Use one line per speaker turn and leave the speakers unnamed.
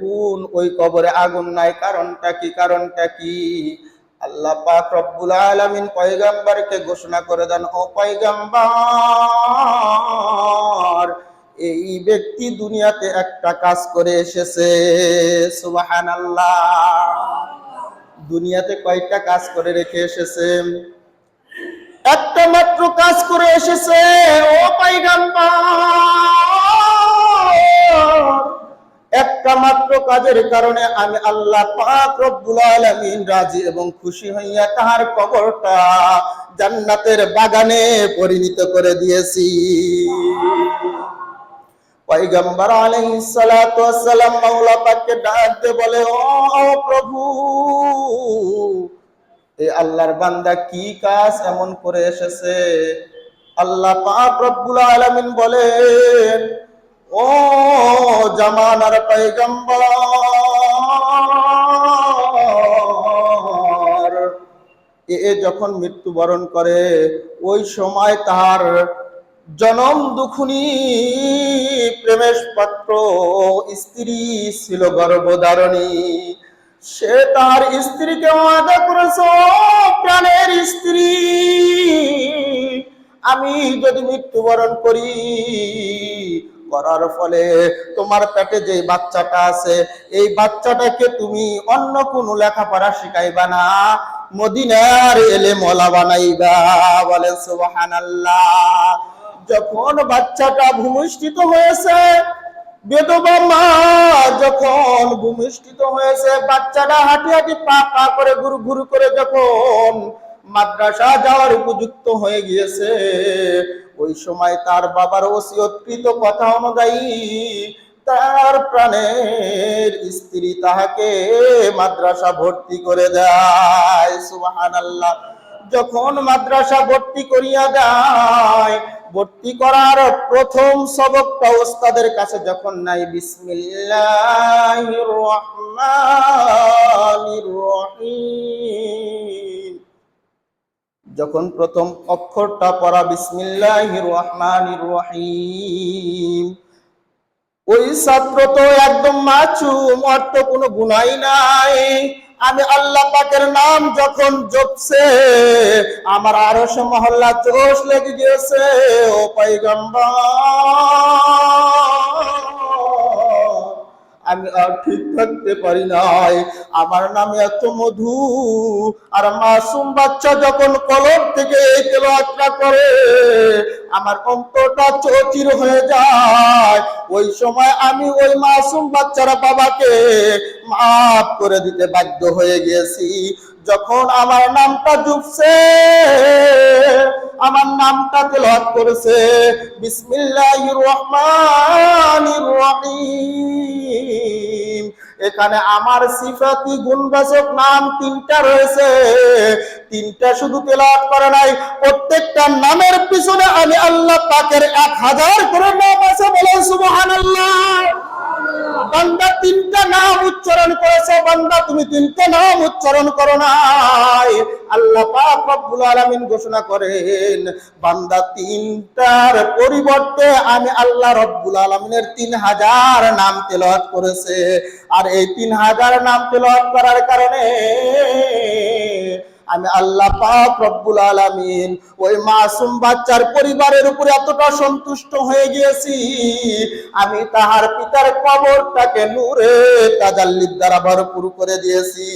কোন ওই কবরে আগুন নাই? কারণটা কি? কারণটা কি? আল্লাহ পাক রব্বুল আলামিন পয়গাম্বরকে ঘোষণা করে দেন, ও পয়গাম্বর, এই ব্যক্তি দুনিয়াতে একটা কাজ করে এসেছে। সুবহানাল্লাহ, দুনিয়াতে কয়টা কাজ করে রেখে এসেছে? একটা মাত্র কাজ করে এসেছে, ও পয়গাম্বর। একটা মাত্র কাজের কারণে আমি আল্লাহ পাক রব্বুল আলামিন রাজি এবং খুশি হইয়া তাহার কবরটা জান্নাতের বাগানে পরিণত করে দিয়েছি। পয়গম্বর আলাইহিস সালাতু ওয়াসসালাম মাওলা পাককে ডাক দিয়ে বলে, ও প্রভু এই আল্লাহর বান্দা কি কাজ এমন করে এসেছে? আল্লাহ পাক রব্বুল আলামিন বলেন ও জামানার পয়গম্বর। এ যখন মৃত্যুবরণ করে, ওই সময় তার জনম দুখুনি প্রেমেশ পাত্র স্ত্রী ছিল গর্ভধারণী। সে তার স্ত্রীকে ওয়াদা করেছে "ও প্রাণের স্ত্রী। আমি যদি মৃত্যুবরণ করি করার ফলে তোমার পেটে যে বাচ্চাটা আছে, এই বাচ্চাটাকে তুমি অন্য কোনো লেখাপড়া শিখাইবা না। মদিনার এলে মলা বানাইবা বলে সুবহানাল্লাহ। যখন বাচ্চাটা ভূমিষ্ঠিত হয়েছে বেদবা মা যখন ভূমিষ্ঠিত হয়েছে, বাচ্চাটা হাঁটি হাঁটি পা পা করে গুরু গুরু করে যখন মাদ্রাসা যাওয়ার উপযুক্ত হয়ে গিয়েছে। ওই সময় তার বাবার ওসিয়তকৃত কথা অনুযায়ী তার প্রাণের স্ত্রী তাহাকে মাদ্রাসা ভর্তি করে দেয়। সুবহানাল্লাহ। যখন মাদ্রাসা ভর্তি করিয়া দেয়, ভর্তি করার প্রথম সবকটা ওস্তাদের কাছে যখন নাই, বিসমিল্লাহির রহমানির যখন প্রথম অক্ষরটা পড়া বিসমিল্লাহির রহমানির রহিম ওই ছাত্র তো একদম মাছুম ওর তো কোনো গুনাই নাই। আমি আল্লাহ পাকের নাম যখন জপছে, আমার আরও মহল্লা চোষ লেগে গিয়েছে, ও পৈগম্বর আমি আর ঠিক থাকতে পারি নাই। আমার নামে এত মধু আর মাসুম বাচ্চা যখন কলম থেকে এই তেলাওয়াতটা করে, আমার অন্তরটা চৌচির হয়ে যায়। ওই সময় আমি ওই মাসুম বাচ্চারা বাবাকে মাফ করে দিতে বাধ্য হয়ে গেছি। যখন আমার নামটা ডুবছে আমার নামটা তেলাওয়াত করেছে। এখানে আমার সিফাতি গুণবাচক নাম তিনটা রয়েছে। তিনটা শুধু তেলাওয়াত করে নাই, প্রত্যেকটা নামের পিছনে আমি আল্লাহ পাকের এক হাজার তিনটা নাম উচ্চারণ করেছে বান্দা, তুমি তিনটা নাম উচ্চারণ করো নাই। আল্লাহ পাক রব্বুল আলামিন ঘোষণা করেন, বান্দা, তিনটার পরিবর্তে আমি আল্লাহ রব্বুল আলামিনের তিন হাজার নাম তেলাওয়াত করেছে। আর এই তিন হাজার নাম তেলাওয়াত করার কারণে আমি আল্লাহ পাক রব্বুল আলামিন ওই মাসুম বাচ্চার পরিবারের উপরে এতটা সন্তুষ্ট হয়ে গিয়েছি। আমি তাহার পিতার কবরটাকে নূরে তাজাল্লির দ্বারা ভরপুর করে দিয়েছি।